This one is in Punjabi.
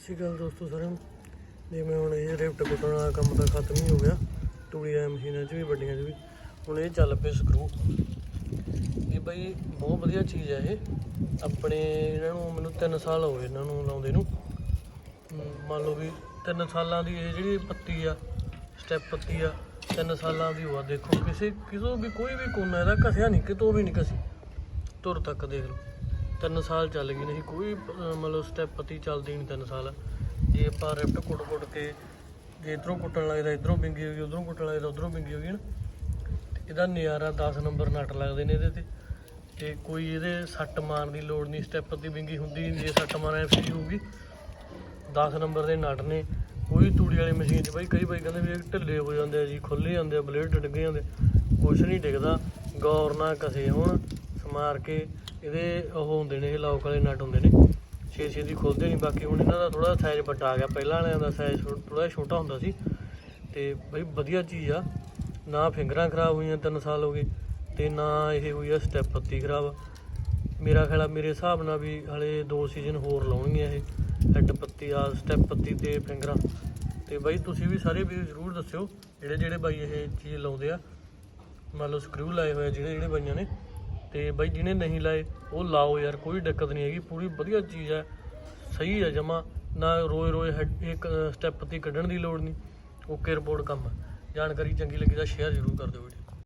ਸਤਿ ਸ਼੍ਰੀ ਅਕਾਲ ਦੋਸਤੋ ਸਾਰਿਆਂ ਨੂੰ। ਜਿਵੇਂ ਹੁਣ ਇਹ ਰਿਫਟ ਕੁੱਟਣ ਵਾਲਾ ਕੰਮ ਤਾਂ ਖਤਮ ਹੀ ਹੋ ਗਿਆ। ਤੂੜੀ ਵਾਲੀਆਂ ਮਸ਼ੀਨਾਂ 'ਚ ਵੀ, ਵੱਡੀਆਂ 'ਚ ਵੀ। ਹੁਣ ਇਹ ਚੱਲ ਪਏ ਸਕਰੂ ਇਹ ਬਈ ਬਹੁਤ ਵਧੀਆ ਚੀਜ਼ ਹੈ ਇਹ। ਆਪਣੇ ਇਹਨਾਂ ਨੂੰ ਮੈਨੂੰ 3 ਸਾਲ ਹੋ ਗਏ ਇਹਨਾਂ ਨੂੰ ਲਾਉਂਦੇ ਨੂੰ। ਮੰਨ ਲਓ ਵੀ 3 ਸਾਲਾਂ ਦੀ ਇਹ ਜਿਹੜੀ ਪੱਤੀ ਆ ਸਟੈਪ ਪੱਤੀ ਆ 3 ਸਾਲਾਂ ਦੀ ਹੋਆ ਦੇਖੋ, ਕਿਸੇ ਕਿਤੋਂ ਵੀ ਕੋਈ ਵੀ ਕੋਨਾ ਇਹਦਾ ਘਸਿਆ ਨਹੀਂ, ਕਿਤੋਂ ਵੀ ਨਹੀਂ ਘਸੀ। ਤੁਰ ਤੱਕ ਦੇਖ ਲਓ। ਤਿੰਨ ਸਾਲ ਚੱਲ ਗਈ ਨਹੀਂ ਕੋਈ ਮਤਲਬ ਸਟੈਪ ਪਤੀ ਚੱਲਦੀ ਨਹੀਂ ਤਿੰਨ ਸਾਲ। ਜੇ ਆਪਾਂ ਰਿਫਟ ਕੁੱਟ ਕੁੱਟ ਕੇ ਜੇ ਇਧਰੋਂ ਕੁੱਟਣ ਲੱਗਦਾ ਇਧਰੋਂ ਬਿੰਗੀ ਹੋ ਗਈ, ਉਧਰੋਂ ਕੁੱਟਣ ਲੱਗਦਾ ਉਧਰੋਂ ਬਿੰਗੀ ਹੋ ਗਈ ਨਾ, ਤੇ ਇਹਦਾ ਨਿਆਰਾ 10 ਨੰਬਰ ਨਟ ਲੱਗਦੇ ਨੇ ਇਹਦੇ ਤੇ। ਤੇ ਕੋਈ ਇਹਦੇ ਸੱਟ ਮਾਰਨ ਦੀ ਲੋੜ ਨਹੀਂ ਸਟੈਪ ਦੀ ਬਿੰਗੀ ਹੁੰਦੀ ਨਹੀਂ, ਜੇ ਸੱਟ ਮਾਰਾਂ ਫਰੀ ਹੋਊਗੀ 10 ਨੰਬਰ ਦੇ ਨਟ ਨੇ। ਕੋਈ ਤੂੜੀ ਵਾਲੀ ਮਸ਼ੀਨ 'ਚ ਬਾਈ, ਕਈ ਬਾਈ ਕਹਿੰਦੇ ਵੀ ਢਿੱਲੇ ਹੋ ਜਾਂਦੇ ਆ ਜੀ ਖੁੱਲੇ ਜਾਂਦੇ ਆ, ਬਲੇਡ ਡਿੱਗ ਜਾਂਦੇ। ਕੁਛ ਨਹੀਂ ਡਿੱਗਦਾ, ਗੌਰ ਨਾਲ ਕਸੇ ਹੋਣ, ਸਮਾਰ ਕੇ ਇਹਦੇ ਉਹ ਹੁੰਦੇ ਨੇ, ਇਹ ਲੌਕ ਵਾਲੇ ਨਟ ਹੁੰਦੇ ਨੇ। ਛੇ ਛੇ ਦੀ ਖੁੱਲਦੇ ਨਹੀਂ ਬਾਕੀ ਹੁਣ ਇਹਨਾਂ ਦਾ ਥੋੜਾ ਸਾਈਜ਼ ਵੱਡਾ ਆ ਗਿਆ। ਪਹਿਲਾਂ ਵਾਲਿਆਂ ਦਾ ਸਾਈਜ਼ ਥੋੜਾ ਛੋਟਾ ਹੁੰਦਾ ਸੀ। ਤੇ ਬਈ ਵਧੀਆ ਚੀਜ਼ ਆ। ਨਾ ਫਿੰਗਰਾਂ ਖਰਾਬ ਹੋਈਆਂ 3 ਸਾਲ ਹੋ ਗਏ, ਤੇ ਨਾ ਇਹ ਹੋਈ ਆ ਸਟੈਪ ਪੱਤੀ ਖਰਾਬ। ਮੇਰਾ ਖਿਆਲ ਆ, ਮੇਰੇ ਹਿਸਾਬ ਨਾਲ ਵੀ ਹਲੇ ਦੋ ਸੀਜ਼ਨ ਹੋਰ ਲਾਉਣਗੀਆਂ ਇਹ। ਹੈਡ ਪੱਤੀ ਆ ਸਟੈਪ ਪੱਤੀ ਤੇ ਫਿੰਗਰਾਂ। ਤੇ ਬਾਈ ਤੁਸੀਂ ਵੀ ਸਾਰੇ ਵੀ ਜ਼ਰੂਰ ਦੱਸਿਓ ਜਿਹੜੇ ਜਿਹੜੇ ਬਾਈ ਇਹ ਚੀਜ਼ ਲਾਉਂਦੇ ਆ। ਮੰਨ ਲਓ ਸਕਰੂ ਲਾਏ ਹੋਏ ਜਿਹੜੇ ਜਿਹੜੇ ਬਾਈਆਂ ਨੇ। ਤੇ ਬਾਈ ਜਿਹਨੇ ਨਹੀਂ ਲਾਏ, ਉਹ ਲਾਓ ਯਾਰ, ਕੋਈ ਦਿੱਕਤ ਨਹੀਂ ਹੈਗੀ, ਪੂਰੀ ਵਧੀਆ ਚੀਜ਼ ਹੈ, ਸਹੀ ਹੈ ਜਮਾ, ਨਾ ਰੋਏ ਰੋਏ ਹੈਡ ਇੱਕ ਸਟੈਪ 'ਤੇ ਕੱਢਣ ਦੀ ਲੋੜ ਨਹੀਂ, ਓਕੇ ਰਿਪੋਰਟ ਕੰਮ ਹੈ ਜਾਣਕਾਰੀ ਚੰਗੀ ਲੱਗੀ ਤਾਂ ਸ਼ੇਅਰ ਜ਼ਰੂਰ ਕਰ ਦਿਓ ਵੀਡੀਓ